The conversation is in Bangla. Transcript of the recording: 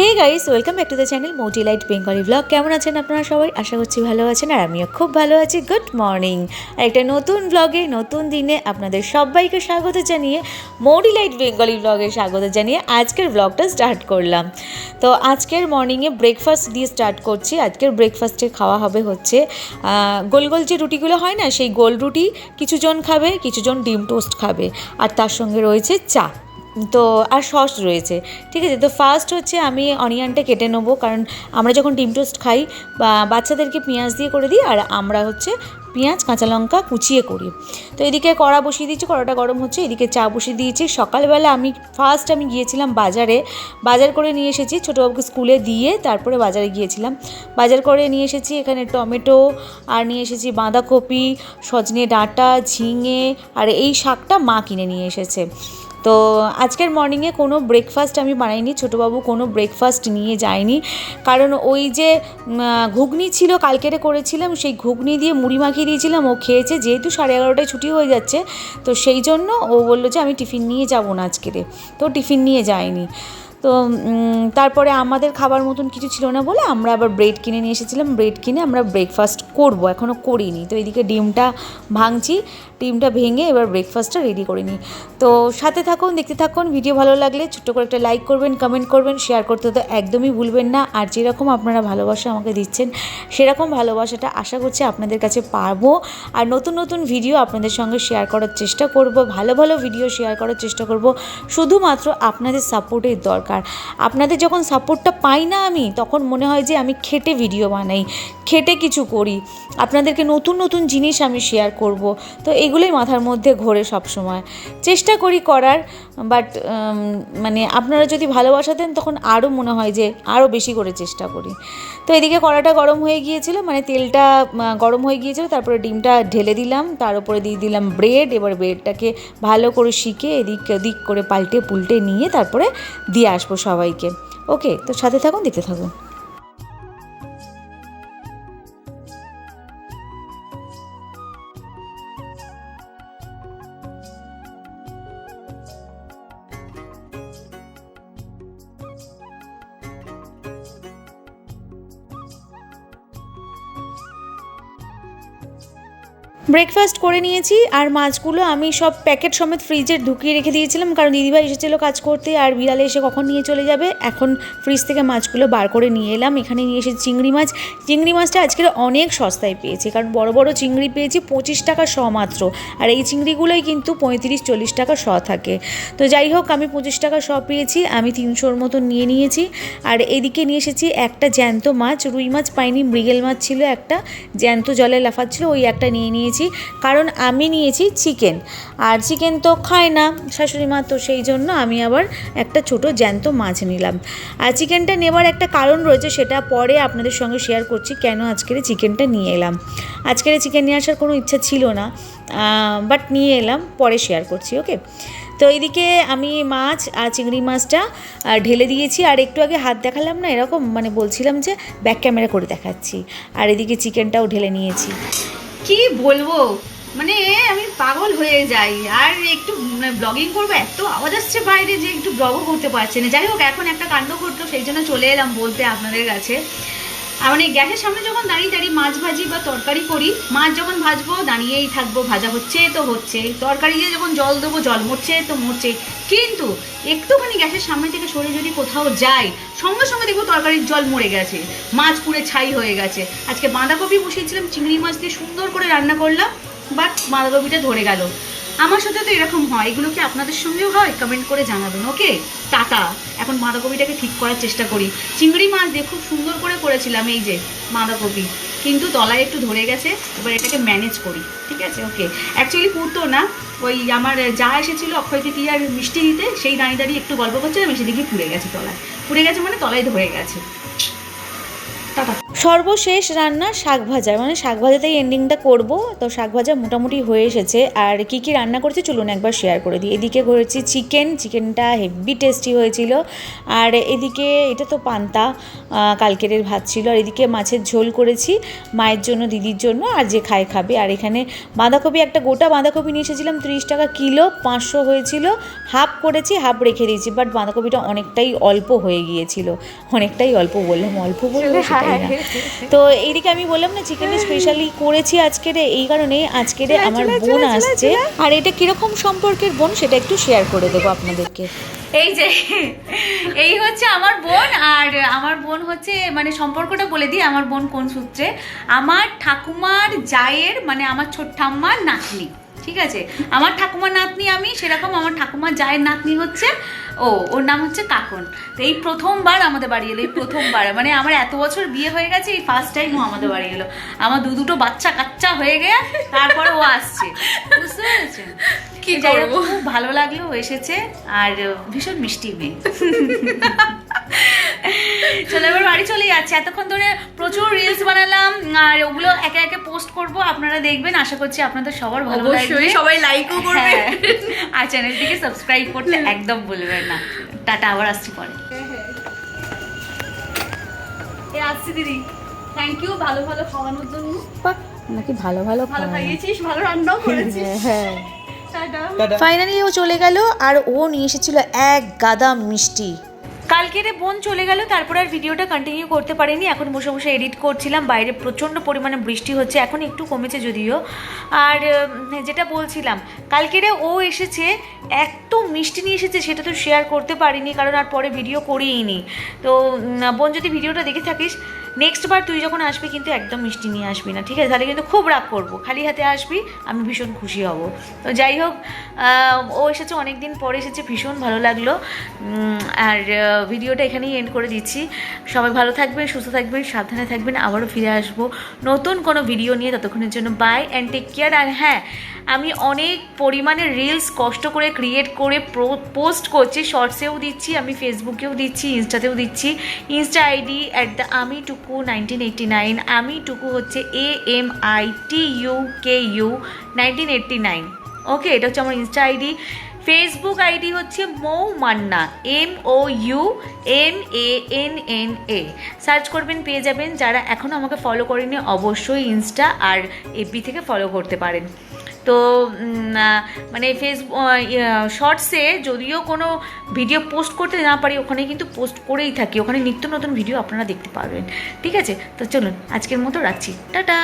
Hey guys welcome back to the channel মোটি light Bengali blog কেমন আছেন আপনারা সবাই? আশা করছি ভালো আছেন আর আমিও খুব ভালো আছি। গুড মর্নিং আর একটা নতুন ব্লগে নতুন দিনে আপনাদের সবাইকে স্বাগত জানিয়ে মোটি লাইট বেঙ্গলি ব্লগে স্বাগত জানিয়ে আজকের ব্লগটা স্টার্ট করলাম। তো আজকের মর্নিংয়ে ব্রেকফাস্ট দিয়ে স্টার্ট করছি। আজকের ব্রেকফাস্টে খাওয়া হবে হচ্ছে গোল গোল যে রুটিগুলো হয় না, সেই গোল রুটি, কিছুজন খাবে, কিছুজন ডিম টোস্ট খাবে। আর তার সঙ্গে রয়েছে চা। তো, আর সস রয়েছে। ঠিক আছে, তো ফার্স্ট হচ্ছে আমি অনিয়নটা কেটে নেব, কারণ আমরা যখন ডিম টোস্ট খাই, বা বাচ্চাদেরকে পেঁয়াজ দিয়ে করে দিই, আর আমরা হচ্ছে পেঁয়াজ, কাঁচা লঙ্কা কুচিয়ে করি। তো এদিকে কড়া বসিয়ে দিয়েছি, কড়াটা গরম হচ্ছে, এদিকে চা বসিয়ে দিয়েছি। সকালবেলা আমি ফার্স্ট আমি গিয়েছিলাম বাজারে, বাজার করে নিয়ে এসেছি, ছোটোবাবুকে স্কুলে দিয়ে তারপরে বাজারে গিয়েছিলাম। বাজার করে নিয়ে এসেছি এখানে টমেটো, আর নিয়ে এসেছি বাঁধাকপি, সজনে ডাঁটা, ঝিঙে, আর এই শাকটা মা কিনে নিয়ে এসেছে। তো আজকের মর্নিংয়ে কোনো ব্রেকফাস্ট আমি বানাইনি, ছোটোবাবু কোনো ব্রেকফাস্ট নিয়ে যায়নি। কারণ ওই যে ঘুগনি ছিল, কালকেরে করেছিলাম, সেই ঘুগনি দিয়ে মুড়ি মাখিয়ে দিয়েছিলাম, ও খেয়েছে, যেহেতু সাড়ে এগারোটায় ছুটি হয়ে যাচ্ছে, তো সেই জন্য ও বলল যে আমি টিফিন নিয়ে যাব না আজকেরে। তো টিফিন নিয়ে যায়নি। তো তারপরে আমাদের খাবার মতন কিছু ছিল না বলে আমরা আবার ব্রেড কিনে নিয়ে এসেছিলাম। ব্রেড কিনে আমরা ব্রেকফাস্ট করব এখনও করিনি। তো এদিকে ডিমটা ভাঙছি, ডিমটা ভেঙে এবার ব্রেকফাস্টটা রেডি করে নিই। তো সাথে থাকুন, দেখতে থাকুন ভিডিও ভালো লাগলে ছোট্ট করে একটা লাইক করবেন কমেন্ট করবেন শেয়ার করতে তো একদমই ভুলবেন না। আর যেরকম আপনারা ভালোবাসা আমাকে দিচ্ছেন, সেরকম ভালোবাসাটা আশা করছি আপনাদের কাছে পারব আর নতুন নতুন ভিডিও আপনাদের সঙ্গে শেয়ার করার চেষ্টা করব, ভালো ভালো ভিডিও শেয়ার করার চেষ্টা করব। শুধুমাত্র আপনাদের সাপোর্টের দরকার। আপনাদের যখন সাপোর্টটা পাই না আমি, তখন মনে হয় যে আমি খেটে ভিডিও বানাই, খেটে কিছু করি। আপনাদেরকে নতুন নতুন জিনিস আমি শেয়ার করব। তো এগুলোই মাথার মধ্যে ঘোরে সব সময় চেষ্টা করি করার বাট মানে আপনারা যদি ভালোবাসা দেন, তখন আরও মনে হয় যে আরও বেশি করে চেষ্টা করি। তো এদিকে কড়াটা গরম হয়ে গিয়েছিল মানে তেলটা গরম হয়ে গিয়েছিল, তারপরে ডিমটা ঢেলে দিলাম, তার উপরে দিয়ে দিলাম ব্রেড এবার ব্রেডটাকে ভালো করে শিখে এদিক ওদিক করে পাল্টে পুল্টে নিয়ে তারপরে দিয়ে আসব সবাইকে। ওকে তো সাথে থাকুন দেখতে থাকুন। ব্রেকফাস্ট করে নিয়েছি, আর মাছগুলো আমি সব প্যাকেট সমেত ফ্রিজে ঢুকিয়ে রেখে দিয়েছিলাম, কারণ দিদিভাই এসেছিল কাজ করতে, আর বিড়ালে এসে কখন নিয়ে চলে যাবে? এখন ফ্রিজ থেকে মাছগুলো বার করে নিয়ে এলাম, এখানে নিয়ে এসেছি চিংড়ি মাছ। চিংড়ি মাছটা আজকের অনেক সস্তায় পেয়েছি, কারণ বড় বড় চিংড়ি পেয়েছি পঁচিশ টাকা শ মাত্র আর এই চিংড়িগুলোই কিন্তু পঁয়ত্রিশ চল্লিশ টাকা শ থাকে। তো যাই হোক, আমি পঁচিশ টাকা শ পেয়েছি, আমি তিনশোর মতো নিয়ে নিয়েছি, আর এদিকে নিয়ে এসেছি একটা জ্যান্ত মাছ, রুই মাছ পাইনি, মৃগেল মাছ ছিল একটা, জ্যান্ত জলে লাফাচ্ছিল, ওই একটা নিয়ে নিয়ে নিয়েছি, কারণ আমি নিয়েছি চিকেন আর চিকেন তো খায় না শাশুড়ি মা, তো সেই জন্য আমি আবার একটা ছোট জ্যান্ত মাছ নিলাম। আর চিকেনটা নেবার একটা কারণ রয়েছে, সেটা পরে আপনাদের সঙ্গে শেয়ার করছি কেন আজকের চিকেনটা নিয়ে এলাম। আজকের চিকেন নিয়ে আসার কোনো ইচ্ছা ছিল না বাট নিয়ে এলাম, পরে শেয়ার করছি ওকে তো এদিকে আমি মাছ আর চিংড়ি মাছটা ঢেলে দিয়েছি, আর একটু আগে হাত দেখালাম না এরকম মানে বলছিলাম যে ব্যাক ক্যামেরা করে দেখাচ্ছি। আর এদিকে চিকেনটাও ঢেলে নিয়েছি। কি বলব? মানে আমি পাগল হয়ে যাই। আর একটু ব্লগিং করব, এত আওয়াজ আসছে বাইরে যে একটু ব্লগও করতে পারছে না। যাই হোক, এখন একটা কাণ্ড ঘটলো, সেই জন্য চলে এলাম বলতে আপনাদের কাছে। মানে গ্যাসের সামনে যখন দাঁড়িয়ে দাঁড়িয়ে মাছ ভাজি বা তরকারি করি, মাছ যখন ভাজবো, দাঁড়িয়েই থাকব, ভাজা হচ্ছে তো হচ্ছে। তরকারি দিয়ে যখন জল দেবো, জল মরছে তো মরছে। কিন্তু একটুখানি গ্যাসের সামনে থেকে সরে যদি কোথাও যাই, সঙ্গে সঙ্গে দেখব তরকারির জল মরে গেছে, মাছ পুড়ে ছাই হয়ে গেছে। আজকে বাঁধাকপি বসিয়েছিলাম, চিংড়ি মাছ দিয়ে সুন্দর করে রান্না করলাম, বাট বাঁধাকপিটা ধরে গেল। আমার সাথে তো এরকম হয়। এগুলো কি আপনাদের সঙ্গেও হয়? কমেন্ট করে জানাবেন ওকে টাটা। এখন বাঁধাকপিটাকে ঠিক করার চেষ্টা করি। চিংড়ি মাছ দিয়ে খুব সুন্দর করে করেছিলাম এই যে বাঁধাকপি কিন্তু তলায় একটু ধরে গেছে, এবার এটাকে ম্যানেজ করি, ঠিক আছে? ওকে অ্যাকচুয়ালি পুরতো না। ওই আমার যা এসেছিল অক্ষয় আর মিষ্টি দিতে সেই দাঁড়িয়ে দাঁড়িয়ে একটু গল্প করছিলাম, সেদিকে পুড়ে গেছে তলায়। পুড়ে গেছে মানে তলায় ধরে গেছে। টাটা। সর্বশেষ রান্না শাক ভাজা। মানে শাক ভাজাতেই এন্ডিংটা করব। তো শাক ভাজা মোটামুটি হয়ে এসেছে। আর কি কি রান্না করেছি চলুন একবার শেয়ার করে দিই। এদিকে করেছি চিকেন চিকেনটা হেভি টেস্টি হয়েছিল। আর এদিকে এটা তো পান্তা আহ, কালকেরের ভাত ছিল। আর এদিকে মাছের ঝোল করেছি মায়ের জন্য দিদির জন্য। আর যে খায় খাবে। আর এখানে বাঁধাকপি একটা গোটা বাঁধাকপি নিয়ে এসেছিলাম ত্রিশ টাকা কিলো পাঁচশো হয়েছিল। হাফ করেছি হাফ রেখে দিয়েছি। বাট বাঁধাকপিটা অনেকটাই অল্প হয়ে গিয়েছিল। অনেকটাই অল্প বললাম। অল্প বললে সেটাই না। তো এইদিকে আমি বললাম না চিকেন স্পেশালি করেছি আজকের এই কারণে আজকের আমার বোন আসছে। আর এটা কীরকম সম্পর্কের বোন সেটা একটু শেয়ার করে দেবো আপনাদেরকে। এই যে এই হচ্ছে আমার বোন আর আমার বোন হচ্ছে মানে সম্পর্কটা বলে দিই আমার বোন কোন সূত্রে? আমার ঠাকুমার জায়ের মানে আমার ছোট ঠাম্মার নাতনি। ঠিক আছে? আমার ঠাকুমার নাতনি আমি সেরকম আমার ঠাকুমার জায়ের নাতনি হচ্ছে ও ওর নাম হচ্ছে কাকন। তো এই প্রথমবার আমাদের বাড়ি এলো এই প্রথমবার। মানে আমার এত বছর বিয়ে হয়ে গেছে এই ফার্স্ট টাইম ও আমাদের বাড়ি এলো। আমার দু দুটো বাচ্চা কাচ্চা হয়ে গেছে তারপরে ও আসছে। বুঝতে পেরেছেন? কি যাই খুব ভালো লাগল এসেছে আর ভীষণ মিষ্টি মেয়ে। চলো এবার বাড়ি চলে যাচ্ছে। এতক্ষণ ধরে প্রচুর রিলস বানালাম আর ওগুলো একে একে পোস্ট করব আপনারা দেখবেন আশা করছি আপনাদের সবার ভালো লাগবে। সবাই লাইকও করবে। হ্যাঁ। আর চ্যানেলটিকে সাবস্ক্রাইব করতে একদম ভুলবেন না। টাটা আবার আসছি পরে। আসছি দিদি। থ্যাংক ইউ ভালো ভালো খাওয়ানোর জন্য। নাকি ভালো ভালো ভালো খাইয়েছিস ভালো রান্নাও করেছিস। হ্যাঁ। ফাইনালি ও চলে গেল আর ও নিয়ে এসেছিল এক গাদা মিষ্টি। কালকের বোন চলে গেল, তারপর আর ভিডিওটা কন্টিনিউ করতে পারিনি। এখন বসে বসে এডিট করছিলাম, বাইরে প্রচণ্ড পরিমাণে বৃষ্টি হচ্ছে, এখন একটু কমেছে যদিও। আর যেটা বলছিলাম, কালকেরে ও এসেছে, এত মিষ্টি নিয়ে এসেছে, সেটা তো শেয়ার করতে পারিনি, কারণ আর পরে ভিডিও করিনি তো বোন যদি ভিডিওটা দেখে থাকিস নেক্সট বার তুই যখন আসবি কিন্তু একদম মিষ্টি নিয়ে আসবি না, ঠিক আছে? তাহলে কিন্তু খুব রাগ করব। খালি হাতে আসবি, আমি ভীষণ খুশি হব। তো যাই হোক ও এসেছে অনেক দিন পরে এসেছে, ভীষণ ভালো লাগল। আর ভিডিওটা এখানেই এন্ড করে দিচ্ছি। সবাই ভালো থাকবেন, সুস্থ থাকবেন, সাবধানে থাকবেন, আবারও ফিরে আসব নতুন কোনো ভিডিও নিয়ে। ততক্ষণের জন্য বাই অ্যান্ড টেক কেয়ার আর হ্যাঁ আমি অনেক পরিমাণে রিলস কষ্ট করে ক্রিয়েট করে পোস্ট করছি শর্টসেও দিচ্ছি, আমি ফেসবুকেও দিচ্ছি ইনস্টাতেও দিচ্ছি। ইনস্টা আইডি অ্যাট দ্য আমি টুকু নাইনটিন এইটটি নাইন আমি টুকু হচ্ছে A M I T U K U nineteen eighty nine okay এটা হচ্ছে আমার ইনস্টা আইডি ফেসবুক আইডি হচ্ছে Mou Manna M O U M A N N A search করবেন, পেয়ে যাবেন। যারা এখনও আমাকে ফলো করেনি, অবশ্যই ইনস্টা আর এফবি থেকে ফলো করতে পারেন। তো মানে ফেসবুক শর্টসে যদিও কোনো ভিডিও পোস্ট করতে না পারি ওখানে কিন্তু পোস্ট করেই থাকি। ওখানে নিত্য নতুন ভিডিও আপনারা দেখতে পারবেন। ঠিক আছে? তো চলুন, আজকের মতো রাখছি। টাটা!